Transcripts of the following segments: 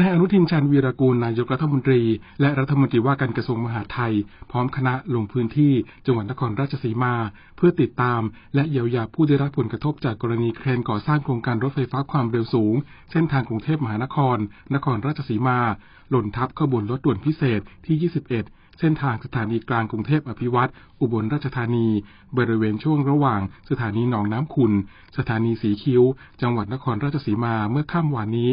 นายอนุทินชาญวีรกูลนายกรัฐมนตรี และรัฐมนตรีว่าการกระทรวงมหาดไทย พร้อมคณะลงพื้นที่จังหวัดนครราชสีมา เพื่อติดตาม และเยียวยาผู้ได้รับผลกระทบจากกรณีเครนก่อสร้างโครงการรถไฟฟ้าความเร็วสูง เส้นทางกรุงเทพมหานคร นครราชสีมา หล่นทับขบวนรถด่วนพิเศษที่ 21เส้นทางสถานีกลางกรุงเทพอภิวัตรอุบลราชธานี บริเวณช่วงระหว่างสถานีหนองน้ำขุนสถานีสีคิ้ว จังหวัดนครราชสีมาเมื่อค่ำวานนี้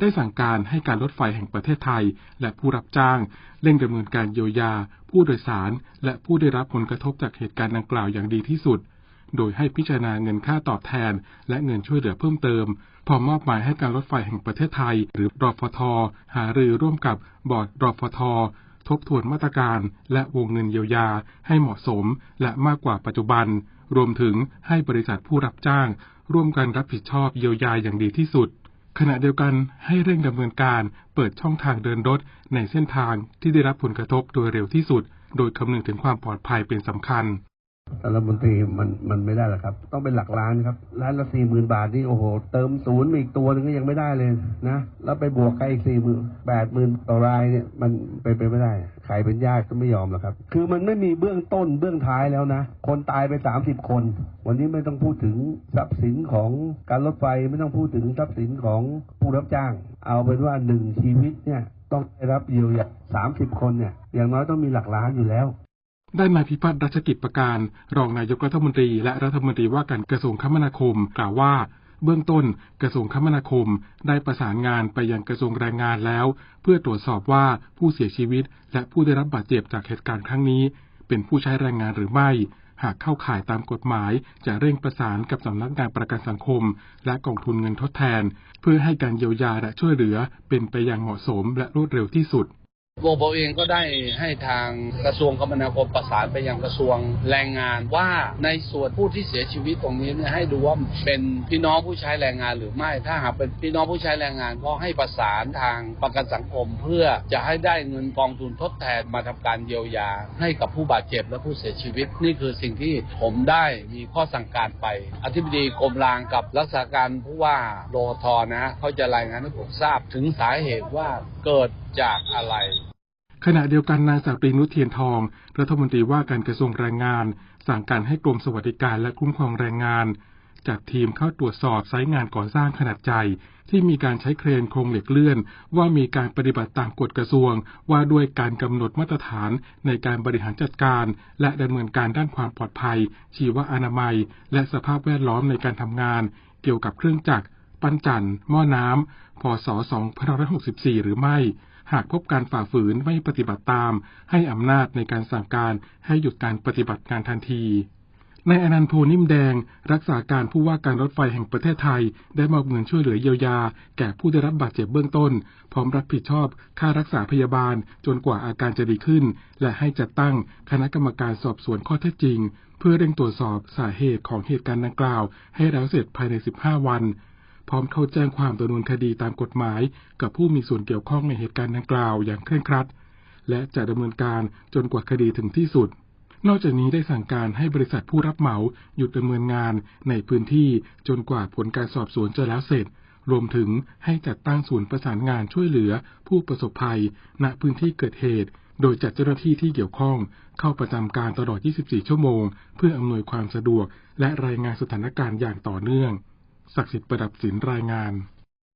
ได้สั่งการให้การรถไฟแห่งประเทศไทย และผู้รับจ้างเร่งดำเนินการเยียวยา ผู้โดยสาร และผู้ได้รับผลกระทบจากเหตุการณ์ดังกล่าวอย่างดีที่สุด โดยให้พิจารณาเงินค่าตอบแทน และเงินช่วยเหลือเพิ่มเติม พร้อมมอบหมายให้การรถไฟแห่งประเทศไทย หรือรอฟท หารือร่วมกับบอร์ดรอฟททบทวนมาตรการและวงเงินเยียวยาให้เหมาะสมและมากกว่าปัจจุบัน รวมถึงให้บริษัทผู้รับจ้าง ร่วมกันรับผิดชอบเยียวยาอย่างดีที่สุด ขณะเดียวกันให้เร่งดำเนินการเปิดช่องทางเดินรถในเส้นทางที่ได้รับผลกระทบโดยเร็วที่สุด โดยคำนึงถึงความปลอดภัยเป็นสำคัญ รัฐมนตรีมันมันไม่ได้หรอกครับ ต้องเป็นหลักล้านครับล้านละสี่หมื่นบาทนี่โอ้โห เติมศูนย์มาอีกตัวหนึงก็ยังไม่ได้เลยนะแล้วไปบวกกับอีกสี่หมื่นแปดหมื่นต่อรายเนี่ยมันเป็นไปไม่ได้ใครเป็นญาติก็ไม่ยอมหรอกครับ คือมันไม่มีเบื้องต้นเบื้องท้ายแล้วนะ คนตายไปสามสิบคน วันนี้ไม่ต้องพูดถึงทรัพย์สินของการรถไฟไม่ต้องพูดถึงทรัพย์สินของผู้รับจ้าง เอาเป็นว่าหนึ่งชีวิตเนี่ยต้องได้รับเยียวยาสามสิบคนเนี่ย อย่างน้อยต้องมีหลักล้านอยู่แล้ว ได้นายพิพัฒน์รัชกิจประการ รองนายกรัฐมนตรีและรัฐมนตรีว่าการกระทรวงคมนาคม กล่าวว่า เบื้องต้นกระทรวงคมนาคม ได้ประสานงานไปยังกระทรวงแรงงานแล้ว เพื่อตรวจสอบว่าผู้เสียชีวิต และผู้ได้รับบาดเจ็บจากเหตุการณ์ครั้งนี้ เป็นผู้ใช้แรงงานหรือไม่ หากเข้าข่ายตามกฎหมาย จะเร่งประสานกับสำนักงานประกันสังคม และกองทุนเงินทดแทน เพื่อให้การเยียวยาและช่วยเหลือเป็นไปอย่างเหมาะสมและรวดเร็วที่สุด วงผมเองก็ได้ให้ทางกระทรวงคมนาคมประสานไปยังกระทรวงแรงงานว่าในส่วนผู้ที่เสียชีวิตตรงนี้เนี่ยให้ดูว่าเป็นพี่น้องผู้ใช้แรงงานหรือไม่ ถ้าหากเป็นพี่น้องผู้ใช้แรงงานก็ให้ประสานทางประกันสังคม เพื่อจะให้ได้เงินกองทุนทดแทนมาทำการเยียวยา ให้กับผู้บาดเจ็บและผู้เสียชีวิต นี่คือสิ่งที่ผมได้มีข้อสั่งการไป อธิบดีกรมรางกับรักษาการผู้ว่าโรทอนะเขาจะรายงานให้ผมทราบถึงสาเหตุว่าเกิดจากอะไร ขณะเดียวกันนางสาวปรีนุชเทียนทอง รัฐมนตรีว่าการกระทรวงแรงงาน สั่งการให้กรมสวัสดิการและคุ้มครองแรงงาน จัดทีมเข้าตรวจสอบไซต์งานก่อสร้างขนาดใหญ่ที่มีการใช้เครนโครงเหล็กเลื่อน ว่ามีการปฏิบัติตามกฎกระทรวง ว่าด้วยการกำหนดมาตรฐานในการบริหารจัดการ และดำเนินการด้านความปลอดภัย ชีวอนามัย และสภาพแวดล้อมในการทำงาน เกี่ยวกับเครื่องจักร ปั้นจันหม้อน้ำพศ 2564 หรือไม่ หากพบการฝ่าฝืนไม่ปฏิบัติตาม ให้อำนาจในการสั่งการให้หยุดการปฏิบัติงานทันทีในอนันต์โพนิ่มแดง รักษาการผู้ว่าการรถไฟแห่งประเทศไทย ได้มอบเงินช่วยเหลือเยียวยา แก่ผู้ได้รับบาดเจ็บเบื้องต้น พร้อมรับผิดชอบ ค่ารักษาพยาบาล จนกว่าอาการจะดีขึ้น และให้จัดตั้งคณะกรรมการสอบสวนข้อเท็จจริง เพื่อเร่งตรวจสอบสาเหตุของเหตุการณ์ดังกล่าว ให้แล้วเสร็จภายใน 15 วัน พร้อมเข้าแจ้งความดำเนินคดีตามกฎหมาย กับผู้มีส่วนเกี่ยวข้องในเหตุการณ์ดังกล่าวอย่างเคร่งครัด และจะดำเนินการจนกว่าคดีถึงที่สุด นอกจากนี้ได้สั่งการให้บริษัทผู้รับเหมาหยุดดำเนินงานในพื้นที่จนกว่าผลการสอบสวนจะแล้วเสร็จ รวมถึงให้จัดตั้งศูนย์ประสานงานช่วยเหลือ ผู้ประสบภัย ณพื้นที่เกิดเหตุ โดยจัดเจ้าหน้าที่ที่เกี่ยวข้อง เข้าประจำการตลอด 24 ชั่วโมง เพื่ออำนวยความสะดวก และรายงานสถานการณ์อย่างต่อเนื่อง ศักดิ์สิทธิ์ประดับศิลรายงาน